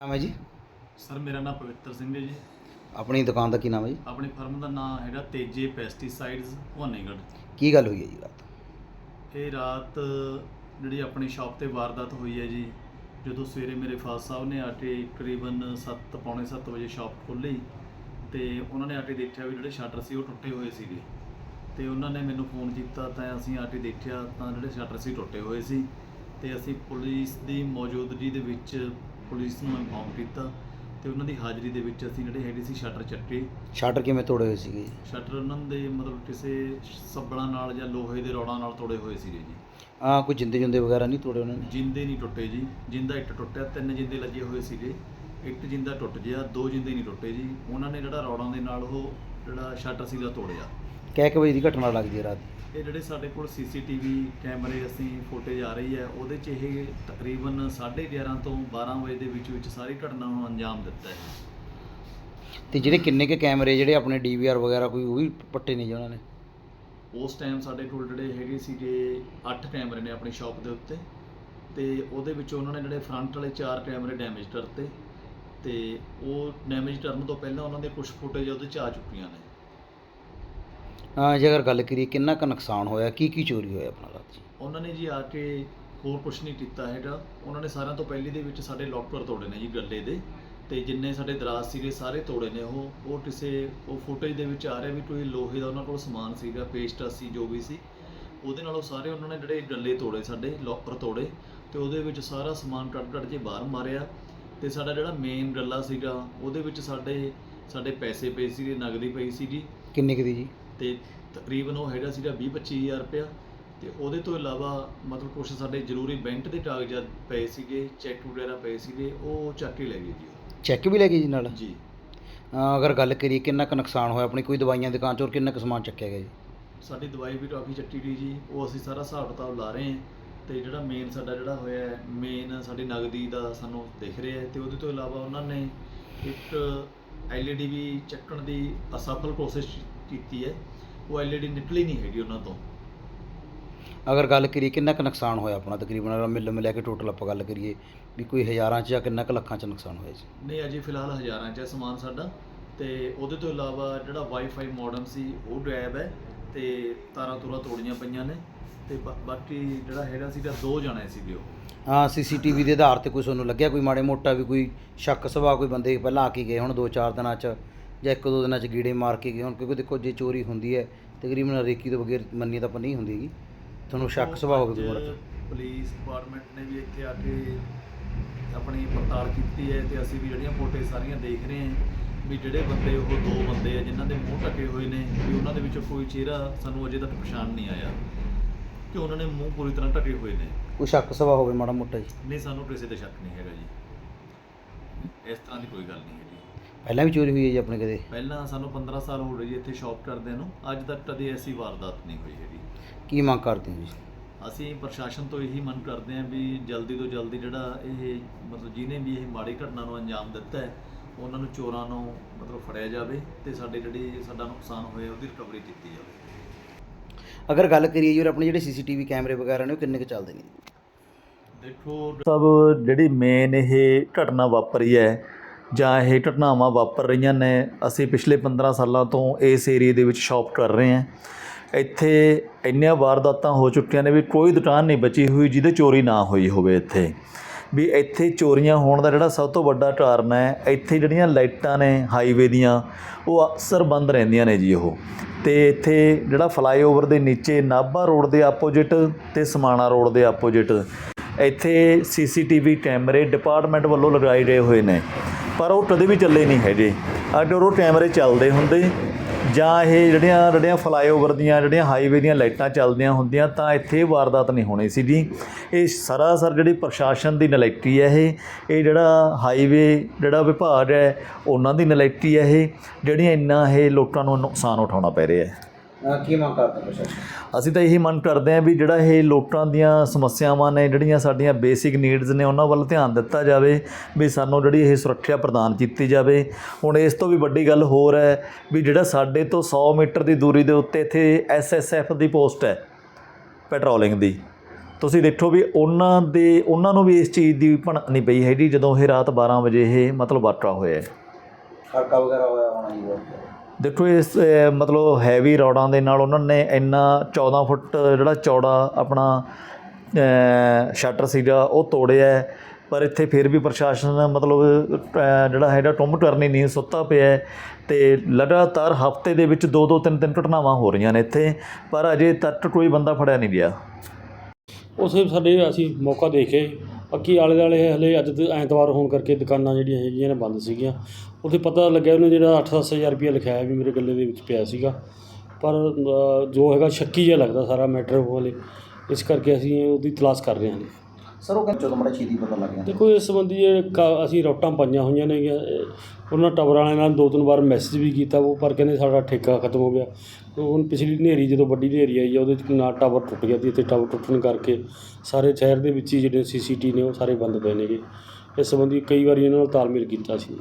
ਨਾਮ ਹੈ ਜੀ? ਸਰ ਮੇਰਾ ਨਾਮ ਪਵਿੱਤਰ ਸਿੰਘ ਹੈ ਜੀ। ਆਪਣੀ ਦੁਕਾਨ ਦਾ ਕੀ ਨਾਮ ਹੈ ਜੀ? ਆਪਣੀ ਫਰਮ ਦਾ ਨਾਮ ਹੈਗਾ ਤੇਜੇ ਪੈਸਟੀਸਾਈਡਸ ਭਵਾਨੀਗੜ੍ਹ। ਕੀ ਗੱਲ ਹੋਈ ਹੈ ਜੀ ਰਾਤ? ਇਹ ਰਾਤ ਜਿਹੜੀ ਆਪਣੀ ਸ਼ਾਪ ਤੇ ਵਾਰਦਾਤ ਹੋਈ ਹੈ ਜੀ ਜਦੋਂ ਸਵੇਰੇ ਮੇਰੇ ਫਾਦਰ ਸਾਹਿਬ ਨੇ ਆ ਕੇ ਕਰੀਬਨ 7 ਪੌਣੇ 7 ਵਜੇ ਸ਼ਾਪ ਖੋਲ੍ਹੀ ਤੇ ਉਹਨਾਂ ਨੇ ਆ ਕੇ ਦੇਖਿਆ ਵੀ ਜਿਹੜੇ ਸ਼ਟਰ ਸੀ ਉਹ ਟੁੱਟੇ ਹੋਏ ਸੀਗੇ। ਤੇ ਉਹਨਾਂ ਨੇ ਮੈਨੂੰ ਫੋਨ ਕੀਤਾ ਤਾਂ ਅਸੀਂ ਆ ਕੇ ਦੇਖਿਆ ਤਾਂ ਜਿਹੜੇ ਸ਼ਟਰ ਸੀ ਟੁੱਟੇ ਹੋਏ ਸੀ ਤੇ ਅਸੀਂ ਪੁਲਿਸ ਦੀ ਮੌਜੂਦਗੀ ਦੇ ਵਿੱਚ ਪੁਲਿਸ ਨੂੰ ਇਨਫੋਰਮ ਕੀਤਾ ਤੇ ਉਹਨਾਂ ਦੀ ਹਾਜ਼ਰੀ ਦੇ ਵਿੱਚ ਅਸੀਂ ਜਿਹੜੇ ਹੈਗੇ ਸੀ ਸ਼ਟਰ ਚੱਕੇ। ਸ਼ਟਰ ਕਿਵੇਂ ਤੋੜੇ ਹੋਏ ਸੀਗੇ? ਜੀ ਸ਼ਟਰ ਉਹਨਾਂ ਦੇ ਮਤਲਬ ਕਿਸੇ ਸੱਬਲਾਂ ਨਾਲ ਜਾਂ ਲੋਹੇ ਦੇ ਰੋੜਾਂ ਨਾਲ ਤੋੜੇ ਹੋਏ ਸੀਗੇ ਜੀ। ਆ ਕੋਈ ਜਿੰਦੇ ਜੁੰਦੇ ਵਗੈਰਾ ਨਹੀਂ ਤੋੜੇ ਉਹਨਾਂ ਨੇ? ਜਿੰਦੇ ਨਹੀਂ ਟੁੱਟੇ ਜੀ। ਜਿੰਦਾ ਇੱਟ ਟੁੱਟਿਆ ਤਿੰਨ ਜਿੰਦੇ ਲੱਗੇ ਹੋਏ ਸੀਗੇ। ਇੱਕ ਜਿੰਦਾ ਟੁੱਟ ਗਿਆ ਦੋ ਜਿੰਦੇ ਨਹੀਂ ਟੁੱਟੇ ਜੀ। ਉਹਨਾਂ ਨੇ ਜਿਹੜਾ ਰੋੜਾਂ ਦੇ ਨਾਲ ਉਹ ਜਿਹੜਾ ਸ਼ਟਰ ਸੀਗਾ ਤੋੜਿਆ। ਕਹਿ ਕੇ ਵਜੇ ਦੀ ਘਟਨਾ ਲੱਗਦੀ ਹੈ ਰਾਤ। ਦੀ? ਇਹ ਜਿਹੜੇ ਸਾਡੇ ਕੋਲ ਸੀਸੀਟੀਵੀ ਕੈਮਰੇ ਅਸੀਂ ਫੁਟੇਜ ਆ ਰਹੀ ਹੈ ਉਹਦੇ 'ਚ ਇਹ ਤਕਰੀਬਨ 11:30 ਤੋਂ 12 ਵਜੇ ਦੇ ਵਿੱਚ ਵਿੱਚ ਸਾਰੀ ਘਟਨਾ ਨੂੰ ਅੰਜਾਮ ਦਿੱਤਾ ਹੈ। ਤੇ ਜਿਹੜੇ ਕਿੰਨੇ ਕੇ ਕੈਮਰੇ ਜਿਹੜੇ ਆਪਣੇ ਡੀਵੀਆਰ ਵਗੈਰਾ ਕੋਈ ਉਹ ਵੀ ਪੱਟੇ ਨਹੀਂ ਜੀ ਉਹਨਾਂ ਨੇ? ਉਸ ਟਾਈਮ ਸਾਡੇ ਕੋਲ ਜਿਹੜੇ ਹੈਗੇ ਸੀਗੇ 8 ਕੈਮਰੇ ਨੇ ਆਪਣੀ ਸ਼ਾਪ ਦੇ ਉੱਤੇ ਤੇ ਉਹਦੇ ਵਿੱਚ ਉਹਨਾਂ ਨੇ ਜਿਹੜੇ ਫਰੰਟ ਵਾਲੇ 4 ਕੈਮਰੇ ਡੈਮੇਜ ਕਰਤੇ ਤੇ ਉਹ ਡੈਮੇਜ ਕਰਨ ਤੋਂ ਪਹਿਲਾਂ ਉਹਨਾਂ ਦੇ ਕੁਝ ਫੁਟੇਜ ਉਹਦੇ ਚ ਆ ਚੁੱਕੀਆਂ ਨੇ। ਜੇ ਅਗਰ ਗੱਲ ਕਰੀਏ ਕਿੰਨਾ ਕੁ ਨੁਕਸਾਨ ਹੋਇਆ ਕੀ ਕੀ ਚੋਰੀ ਹੋਇਆ ਆਪਣਾ ਰਾਤ ਜੀ? ਉਹਨਾਂ ਨੇ ਜੀ ਆ ਕੇ ਹੋਰ ਕੁਝ ਨਹੀਂ ਕੀਤਾ ਹੈਗਾ। ਉਹਨਾਂ ਨੇ ਸਾਰਿਆਂ ਤੋਂ ਪਹਿਲੀ ਦੇ ਵਿੱਚ ਸਾਡੇ ਲੋਕਰ ਤੋੜੇ ਨੇ ਜੀ ਗੱਲੇ ਦੇ। ਤੇ ਜਿੰਨੇ ਸਾਡੇ ਦਰਾਜ਼ ਸੀਗੇ ਸਾਰੇ ਤੋੜੇ ਨੇ ਉਹ। ਉਹ ਕਿਸੇ ਉਹ ਫੁਟੇਜ ਦੇ ਵਿੱਚ ਆ ਰਿਹਾ ਵੀ ਕੋਈ ਲੋਹੇ ਦਾ ਉਹਨਾਂ ਕੋਲ ਸਮਾਨ ਸੀਗਾ ਪੇਸਟ ਸੀ ਜੋ ਵੀ ਸੀ। ਉਹਦੇ ਨਾਲ ਉਹ ਸਾਰੇ ਉਹਨਾਂ ਨੇ ਜਿਹੜੇ ਗੱਲੇ ਤੋੜੇ ਸਾਡੇ ਲੋਕਰ ਤੋੜੇ। ਤੇ ਉਹਦੇ ਵਿੱਚ ਸਾਰਾ ਸਮਾਨ ਕੱਢ ਕੱਢ ਕੇ ਬਾਹਰ ਮਾਰਿਆ। ਤੇ ਸਾਡਾ ਜਿਹੜਾ ਮੇਨ ਗੱਲਾ ਸੀਗਾ ਉਹਦੇ ਵਿੱਚ ਸਾਡੇ ਸਾਡੇ ਪੈਸੇ ਪਏ ਸੀਗੇ ਨਗਦੀ ਪਈ ਸੀਗੀ। ਕਿੰਨੇ ਕੁ ਦੀ ਜੀ? ਤੇ ਤਕਰੀਬਨ ਉਹ ਹੈਗਾ ਸੀਗਾ 20 25000 ਰੁਪਇਆ। ਤੇ ਉਹਦੇ ਤੋਂ ਇਲਾਵਾ ਮਤਲਬ ਕੁਝ ਸਾਡੇ ਜ਼ਰੂਰੀ ਬੈਂਕ ਦੇ ਕਾਗਜ਼ਾਤ ਪਏ ਸੀਗੇ ਚੈੱਕ ਵਗੈਰਾ ਪਏ ਸੀਗੇ ਉਹ ਚੱਕ ਕੇ ਲੈ ਗਏ ਜੀ ਉਹ। ਚੈੱਕ ਵੀ ਲੈ ਗਏ ਜੀ ਨਾਲ? ਜੀ। ਅਹ ਅਗਰ ਗੱਲ ਕਰੀਏ ਕਿੰਨਾ ਕੁ ਨੁਕਸਾਨ ਹੋਇਆ ਆਪਣੀ ਕੋਈ ਦਵਾਈਆਂ ਦੀ ਦੁਕਾਨ ਚੋਂ ਔਰ ਕਿੰਨਾ ਕੁ ਸਮਾਨ ਚੱਕਿਆ ਗਿਆ ਜੀ? ਸਾਡੀ ਦਵਾਈ ਵੀ ਕਾਫੀ ਚੱਟੀ ਗਈ ਜੀ ਉਹ ਅਸੀਂ ਸਾਰਾ ਹਿਸਾਬ ਕਿਤਾਬ ਲਾ ਰਹੇ ਹਾਂ। ਤੇ ਜਿਹੜਾ ਮੇਨ ਸਾਡਾ ਜਿਹੜਾ ਹੋਇਆ ਮੇਨ ਸਾਡੀ ਨਗਦੀ ਦਾ ਸਾਨੂੰ ਦਿਖ ਰਿਹਾ ਹੈ। ਤੇ ਉਹਦੇ ਤੋਂ ਇਲਾਵਾ ਉਹਨਾਂ ਨੇ ਇੱਕ ਐਲਈਡੀ ਵੀ ਚੱਕਣ ਦੀ ਅਸਫਲ ਕੋਸ਼ਿਸ਼ ਕੀਤੀ ਹੈ। ਉਹ ਐਲਈਡੀ ਨਿਕਲੀ ਨਹੀਂ ਹੈਗੀ ਉਹਨਾਂ ਤੋਂ। ਅਗਰ ਗੱਲ ਕਰੀਏ ਕਿੰਨਾ ਕੁ ਨੁਕਸਾਨ ਹੋਇਆ ਆਪਣਾ? ਤਕਰੀਬਨ ਅਗਰ ਮਿਲ ਮਿਲਾ ਕੇ ਟੋਟਲ ਆਪਾਂ ਗੱਲ ਕਰੀਏ ਵੀ ਕੋਈ ਹਜ਼ਾਰਾਂ 'ਚ ਜਾਂ ਕਿੰਨਾ ਕੁ ਲੱਖਾਂ 'ਚ ਨੁਕਸਾਨ ਹੋਇਆ ਜੀ? ਨਹੀਂ ਅਜੇ ਫਿਲਹਾਲ ਹਜ਼ਾਰਾਂ 'ਚ ਹੈ ਸਮਾਨ ਸਾਡਾ। ਤੇ ਉਹਦੇ ਤੋਂ ਇਲਾਵਾ ਜਿਹੜਾ ਵਾਈਫਾਈ ਮੋਡਮ ਸੀ ਉਹ ਗਾਇਬ ਹੈ ਤੇ ਤਾਰਾਂ ਤੂਰਾਂ ਤੋੜੀਆਂ ਪਈਆਂ ਨੇ। ਤੇ ਬਾ- ਬਾਕੀ ਜਿਹੜਾ ਹੈਗਾ ਸੀਗਾ ਦੋ ਜਣੇ ਸੀਗੇ ਉਹ। ਹਾਂ ਸੀਸੀਟੀਵੀ ਦੇ ਆਧਾਰ ਤੇ ਕੋਈ ਤੁਹਾਨੂੰ ਲੱਗਿਆ ਕੋਈ ਮਾੜੇ ਮੋਟਾ ਵੀ ਕੋਈ ਸ਼ੱਕ ਸੁਭਾਅ ਕੋਈ ਬੰਦੇ ਪਹਿਲਾਂ ਆ ਕੇ ਗਏ ਹੁਣ 2-4 ਦਿਨਾਂ 'ਚ ਜਾਂ ਇੱਕ ਦੋ ਦਿਨਾਂ 'ਚ ਗੀੜੇ ਮਾਰ ਕੇ ਗਏ ਹੁਣ ਕਿਉਂਕਿ ਦੇਖੋ ਜੇ ਚੋਰੀ ਹੁੰਦੀ ਹੈ ਤਕਰੀਬਨ ਰੇਕੀ ਤੋਂ ਬਗੈਰ ਮੰਨੀ ਤਾਂ ਆਪਾਂ ਨਹੀਂ ਹੁੰਦੀ ਹੈਗੀ। ਤੁਹਾਨੂੰ ਸ਼ੱਕ ਸੁਭਾਅ ਹੋਵੇ ਕੋਈ ਮਾੜਾ ਅੱਜ ਜਿਹਾ। ਪੁਲਿਸ ਡਿਪਾਰਟਮੈਂਟ ਨੇ ਵੀ ਇੱਥੇ ਆ ਕੇ ਆਪਣੀ ਪੜਤਾਲ ਕੀਤੀ ਹੈ ਤੇ ਅਸੀਂ ਵੀ ਜਿਹੜੀਆਂ ਫੋਟੋ ਸਾਰੀਆਂ ਦੇਖ ਰਹੇ ਹਾਂ ਵੀ ਜਿਹੜੇ ਬੰਦੇ ਉਹ ਦੋ ਬੰਦੇ ਆ ਜਿਨ੍ਹਾਂ ਦੇ ਮੂੰਹ ਢੱਕੇ ਹੋਏ ਨੇ ਵੀ ਉਹਨਾਂ ਦੇ ਵਿੱਚੋਂ ਕੋਈ ਚਿਹਰਾ ਸਾਨੂੰ ਅਜੇ ਤੱਕ ਪਛਾਣ ਨਹੀਂ ਆਇਆ। ਕਿ ਉਹਨਾਂ ਨੇ ਮੂੰਹ ਪੂਰੀ ਤਰ੍ਹਾਂ ਢੱਕੇ ਹੋਏ ਨੇ। ਕੋਈ ਸ਼ੱਕ ਸੁਭਾਅ ਹੋਵੇ ਮਾੜਾ ਮੋਟਾ ਜੀ। ਨਹੀਂ ਸਾਨੂੰ ਕਿਸੇ ਤੇ ਸ਼ੱਕ ਨਹੀਂ ਹੈਗਾ ਜੀ। ਇਸ ਤਰ੍ਹਾਂ ਦੀ ਕੋਈ ਗੱਲ ਨਹੀਂ ਹੈਗੀ। ਪਹਿਲਾਂ ਵੀ ਚੋਰੀ ਹੋਈ ਹੈ ਜੀ ਆਪਣੇ ਕਦੇ ਪਹਿਲਾਂ ਸਾਨੂੰ 15 ਸਾਲ ਹੋ ਗਏ ਜੀ ਇੱਥੇ ਸ਼ਾਪ ਕਰਦੇ ਨੂੰ। ਅੱਜ ਤੱਕ ਕਦੇ ਐਸੀ ਵਾਰਦਾਤ ਨਹੀਂ ਹੋਈ ਹੈਗੀ। ਕੀ ਮੰਗ ਕਰਦੇ ਹੋ ਜੀ? ਅਸੀਂ ਪ੍ਰਸ਼ਾਸਨ ਤੋਂ ਇਹੀ ਮੰਗ ਕਰਦੇ ਹਾਂ ਵੀ ਜਲਦੀ ਤੋਂ ਜਲਦੀ ਜਿਹੜਾ ਇਹ ਮਤਲਬ ਜਿਹਨੇ ਵੀ ਇਹ ਮਾੜੀ ਘਟਨਾ ਨੂੰ ਅੰਜਾਮ ਦਿੱਤਾ ਹੈ ਉਹਨਾਂ ਨੂੰ ਚੋਰਾਂ ਨੂੰ ਮਤਲਬ ਫੜਿਆ ਜਾਵੇ ਤੇ ਸਾਡੇ ਜਿਹੜੀ ਸਾਡਾ ਨੁਕਸਾਨ ਹੋਇਆ ਉਹਦੀ ਰਿਕਵਰੀ ਕੀਤੀ ਜਾਵੇ। ਅਗਰ ਗੱਲ ਕਰੀਏ ਜੀ ਆਪਣੇ ਜਿਹੜੇ ਸੀਸੀਟੀਵੀ ਕੈਮਰੇ ਵਗੈਰਾ ਨੇ, ਉਹ ਕਿੰਨੇ ਕੁ ਚੱਲਦੇ ਨੇ ਦੇਖੋ, ਸਭ ਜਿਹੜੀ ਮੇਨ ਇਹ ਘਟਨਾ ਵਾਪਰੀ ਹੈ, ਜਾਂ ਇਹ ਘਟਨਾਵਾਂ ਵਾਪਰ ਰਹੀਆਂ ਨੇ, ਅਸੀਂ ਪਿਛਲੇ 15 ਸਾਲਾਂ ਤੋਂ ਇਸ ਏਰੀਏ ਦੇ ਵਿੱਚ ਸ਼ਾਪ ਕਰ ਰਹੇ ਹਾਂ। ਇੱਥੇ ਇੰਨੀਆਂ ਵਾਰਦਾਤਾਂ ਹੋ ਚੁੱਕੀਆਂ ਨੇ ਵੀ ਕੋਈ ਦੁਕਾਨ ਨਹੀਂ ਬਚੀ ਹੋਈ ਜਿਹਦੇ ਚੋਰੀ ਨਾ ਹੋਈ ਹੋਵੇ ਇੱਥੇ। ਵੀ ਇੱਥੇ ਚੋਰੀਆਂ ਹੋਣ ਦਾ ਜਿਹੜਾ ਸਭ ਤੋਂ ਵੱਡਾ ਕਾਰਨ ਹੈ, ਇੱਥੇ ਜਿਹੜੀਆਂ ਲਾਈਟਾਂ ਨੇ ਹਾਈਵੇ ਦੀਆਂ, ਉਹ ਅਕਸਰ ਬੰਦ ਰਹਿੰਦੀਆਂ ਨੇ ਜੀ ਉਹ। ਤੇ ਇੱਥੇ ਜਿਹੜਾ ਫਲਾਈਓਵਰ ਦੇ ਨੀਚੇ ਨਾਭਾ ਰੋਡ ਦੇ ਆਪੋਜਿਟ ਤੇ ਸਮਾਣਾ ਰੋਡ ਦੇ ਆਪੋਜਿਟ, ਇੱਥੇ ਸੀਸੀਟੀਵੀ ਕੈਮਰੇ ਡਿਪਾਰਟਮੈਂਟ ਵੱਲੋਂ ਲਗਾਏ ਗਏ ਹੋਏ ਨੇ। ਪਰ ਉਹ ਕਦੇ ਵੀ ਚੱਲੇ ਨਹੀਂ ਹੈਗੇ। ਅਗਰ ਉਹ ਕੈਮਰੇ ਚੱਲਦੇ ਹੁੰਦੇ ਜਾਂ ਇਹ ਜਿਹੜੀਆਂ ਜਿਹੜੀਆਂ ਫਲਾਈਓਵਰ ਦੀਆਂ, ਜਿਹੜੀਆਂ ਹਾਈਵੇ ਦੀਆਂ ਲਾਈਟਾਂ ਚੱਲਦੀਆਂ ਹੁੰਦੀਆਂ, ਤਾਂ ਇੱਥੇ ਵਾਰਦਾਤ ਨਹੀਂ ਹੋਣੀ ਸੀ ਜੀ। ਇਹ ਸਰਾਸਰ ਜਿਹੜੀ ਪ੍ਰਸ਼ਾਸਨ ਦੀ ਨਲਾਇਕੀ ਹੈ ਇਹ ਇਹ ਜਿਹੜਾ ਹਾਈਵੇ ਜਿਹੜਾ ਵਿਭਾਗ ਹੈ, ਉਹਨਾਂ ਦੀ ਨਲਾਇਕੀ ਹੈ ਇਹ, ਜਿਹੜੀਆਂ ਇੰਨਾ ਇਹ ਲੋਕਾਂ ਨੂੰ ਨੁਕਸਾਨ ਉਠਾਉਣਾ ਪੈ ਰਿਹਾ ਹੈ। ਕੀ ਮੰਗ ਕਰਦੇ ਪ੍ਰਸ਼ਾਸਨ? ਅਸੀਂ ਤਾਂ ਇਹੀ ਮੰਗ ਕਰਦੇ ਹਾਂ ਵੀ ਜਿਹੜਾ ਇਹ ਲੋਕਾਂ ਦੀਆਂ ਸਮੱਸਿਆਵਾਂ ਨੇ ਜਿਹੜੀਆਂ ਸਾਡੀਆਂ ਬੇਸਿਕ ਨੀਡਸ ਨੇ ਉਹਨਾਂ ਵੱਲ ਧਿਆਨ ਦਿੱਤਾ ਜਾਵੇ ਵੀ ਸਾਨੂੰ ਜਿਹੜੀ ਇਹ ਸੁਰੱਖਿਆ ਪ੍ਰਦਾਨ ਕੀਤੀ ਜਾਵੇ। ਹੁਣ ਇਸ ਤੋਂ ਵੀ ਵੱਡੀ ਗੱਲ ਹੋਰ ਹੈ ਵੀ ਜਿਹੜਾ ਸਾਡੇ ਤੋਂ 100 ਮੀਟਰ ਦੀ ਦੂਰੀ ਦੇ ਉੱਤੇ ਇੱਥੇ ਐਸਐਸਐਫ ਦੀ ਪੋਸਟ ਹੈ ਪੈਟਰੋਲਿੰਗ ਦੀ। ਤੁਸੀਂ ਦੇਖੋ ਵੀ ਉਹਨਾਂ ਦੇ ਉਹਨਾਂ ਨੂੰ ਵੀ ਇਸ ਚੀਜ਼ ਦੀ ਭਣਕ ਨਹੀਂ ਪਈ ਹੈਗੀ ਜਦੋਂ ਇਹ ਰਾਤ 12 ਵਜੇ ਇਹ ਮਤਲਬ ਵਾਟਰਾ ਹੋਇਆ ਹੈ। ਖੜਕਾ ਵਗੈਰਾ ਹੋਇਆ ਹੋਣਾ ਜੀ ਦੇਖੋ ਇਸ ਮਤਲਬ ਹੈਵੀ ਰੋਡਾਂ ਦੇ ਨਾਲ ਉਹਨਾਂ ਨੇ ਇੰਨਾ 14 ਫੁੱਟ ਜਿਹੜਾ ਚੌੜਾ ਆਪਣਾ ਸ਼ਟਰ ਸੀਗਾ, ਉਹ ਤੋੜਿਆ ਪਰ ਇੱਥੇ ਫਿਰ ਵੀ ਪ੍ਰਸ਼ਾਸਨ ਮਤਲਬ ਜਿਹੜਾ ਹੈਗਾ ਟੁੰਮ ਟਰਨੀ ਨਹੀਂ, ਸੁੱਤਾ ਪਿਆ ਹੈ ਤੇ ਲਗਾਤਾਰ ਹਫ਼ਤੇ ਦੇ ਵਿੱਚ ਦੋ ਦੋ ਤਿੰਨ ਤਿੰਨ ਘਟਨਾਵਾਂ ਹੋ ਰਹੀਆਂ ਨੇ ਇੱਥੇ। ਪਰ ਅਜੇ ਤੱਕ ਕੋਈ ਬੰਦਾ ਫੜਿਆ ਨਹੀਂ ਗਿਆ। ਉਸੇ ਸਾਡੇ ਅਸੀਂ ਮੌਕਾ ਦੇਖੇ ਬਾਕੀ ਆਲੇ ਦੁਆਲੇ ਹਲੇ ਅੱਜ ਤੇ ਐਤਵਾਰ ਹੋਣ ਕਰਕੇ ਦੁਕਾਨਾਂ ਜਿਹੜੀਆਂ ਹੈਗੀਆਂ ਨੇ ਬੰਦ ਸੀਗੀਆਂ। ਉੱਥੇ ਪਤਾ ਲੱਗਿਆ ਉਹਨੇ ਜਿਹੜਾ ਅੱਠ ਦਸ ਹਜ਼ਾਰ ਰੁਪਇਆ ਲਿਖਾਇਆ ਵੀ ਮੇਰੇ ਗੱਲੇ ਦੇ ਵਿੱਚ ਪਿਆ ਸੀਗਾ। ਪਰ ਜੋ ਹੈਗਾ ਸ਼ੱਕੀ ਜਿਹਾ ਲੱਗਦਾ ਸਾਰਾ ਮੈਟਰ ਵਾਲੇ। ਇਸ ਕਰਕੇ ਅਸੀਂ ਉਹਦੀ ਤਲਾਸ਼ ਕਰ ਰਹੇ ਹਾਂ ਸਰ, ਉਹ ਕਹਿੰਦੇ ਜਦੋਂ ਮਾੜਾ ਛੇਤੀ ਪਤਾ ਲੱਗ ਗਿਆ ਦੇਖੋ, ਇਸ ਸੰਬੰਧੀ ਇਹ ਕਾ- ਅਸੀਂ ਰੋਟਾਂ ਪਾਈਆਂ ਹੋਈਆਂ ਨੇ ਉਹਨਾਂ ਟੱਬਰ ਵਾਲਿਆਂ ਨਾਲ ਦੋ ਤਿੰਨ ਵਾਰ ਮੈਸੇਜ ਵੀ ਕੀਤਾ ਉਹ, ਪਰ ਕਹਿੰਦੇ ਸਾਡਾ ਠੇਕਾ ਖਤਮ ਹੋ ਗਿਆ। ਤੇ ਹੁਣ ਪਿਛਲੀ ਹਨੇਰੀ, ਜਦੋਂ ਵੱਡੀ ਹਨੇਰੀ ਆਈ ਆ, ਉਹਦੇ ਚ ਨਾ ਟਾਵਰ ਟੁੱਟ ਗਿਆ ਸੀ, ਇੱਥੇ ਟਾਵਰ ਟੁੱਟਣ ਕਰਕੇ ਸਾਰੇ ਸ਼ਹਿਰ ਦੇ ਵਿੱਚ ਹੀ ਜਿਹੜੇ ਸੀਸੀਟੀ ਨੇ, ਉਹ ਸਾਰੇ ਬੰਦ ਪਏ ਨੇਗੇ। ਇਸ ਸੰਬੰਧੀ ਕਈ ਵਾਰੀ ਇਹਨਾਂ ਨਾਲ ਤਾਲਮੇਲ ਕੀਤਾ ਸੀ।